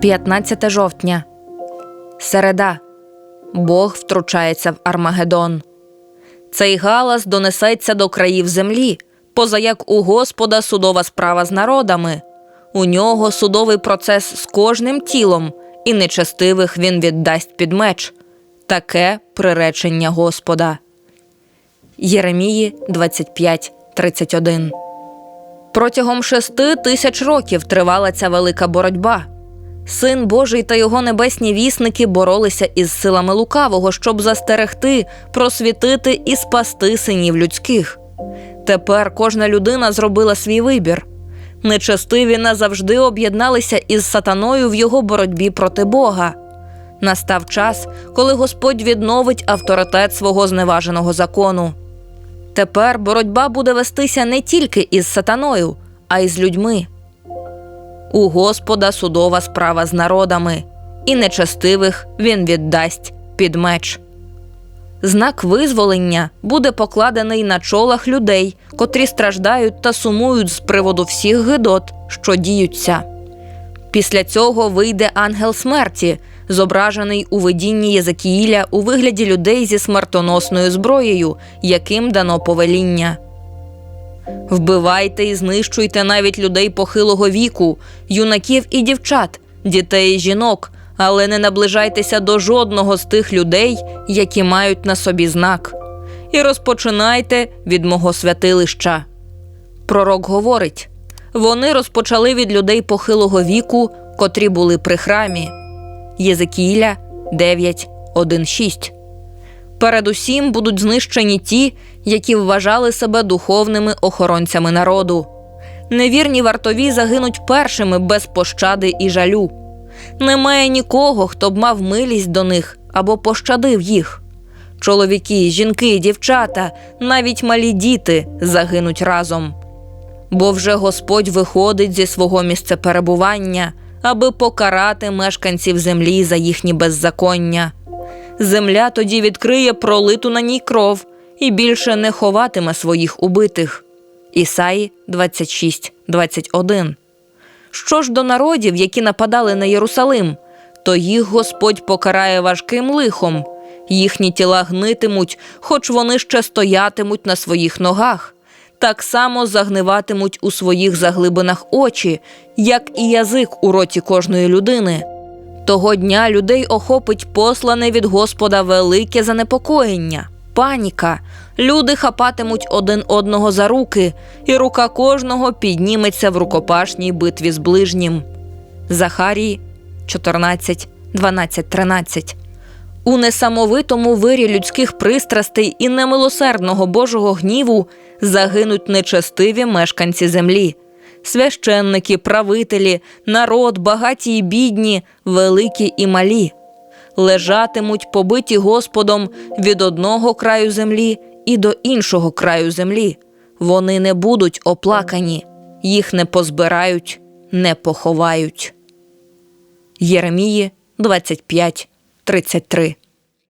15 жовтня. Середа. Бог втручається в Армагеддон. Цей галас донесеться до країв землі, поза як у Господа судова справа з народами. У нього судовий процес з кожним тілом, і нечестивих він віддасть під меч. Таке приречення Господа. Єремії 25.31 Протягом шести тисяч років тривала ця велика боротьба. Син Божий та його небесні вісники боролися із силами лукавого, щоб застерегти, просвітити і спасти синів людських. Тепер кожна людина зробила свій вибір. Нечестиві назавжди об'єдналися із сатаною в його боротьбі проти Бога. Настав час, коли Господь відновить авторитет свого зневаженого закону. Тепер боротьба буде вестися не тільки із сатаною, а й з людьми. У Господа судова справа з народами, і нечестивих він віддасть під меч. Знак визволення буде покладений на чолах людей, котрі страждають та сумують з приводу всіх гидот, що діються. Після цього вийде ангел смерті, зображений у видінні Єзекіїля у вигляді людей зі смертоносною зброєю, яким дано повеління. Вбивайте і знищуйте навіть людей похилого віку, юнаків і дівчат, дітей і жінок, але не наближайтеся до жодного з тих людей, які мають на собі знак. І розпочинайте від мого святилища. Пророк говорить: вони розпочали від людей похилого віку, котрі були при храмі. Єзекіїля 9, 1, 6. Передусім будуть знищені ті, які вважали себе духовними охоронцями народу. Невірні вартові загинуть першими без пощади і жалю. Немає нікого, хто б мав милість до них або пощадив їх. Чоловіки, жінки, дівчата, навіть малі діти загинуть разом. Бо вже Господь виходить зі свого місця перебування, аби покарати мешканців землі за їхні беззаконня. Земля тоді відкриє пролиту на ній кров і більше не ховатиме своїх убитих. Ісаї 26, 21. Що ж до народів, які нападали на Єрусалим, то їх Господь покарає важким лихом, їхні тіла гнитимуть, хоч вони ще стоятимуть на своїх ногах, так само загниватимуть у своїх заглибинах очі, як і язик у роті кожної людини. Того дня людей охопить послане від Господа велике занепокоєння, паніка. Люди хапатимуть один одного за руки, і рука кожного підніметься в рукопашній битві з ближнім. Захарії 14, 12, 13 У несамовитому вирі людських пристрастей і немилосердного Божого гніву загинуть нечестиві мешканці землі священники, правителі, народ, багаті і бідні, великі і малі, лежатимуть побиті Господом від одного краю землі і до іншого краю землі. Вони не будуть оплакані, їх не позбирають, не поховають. Єремії 25, 33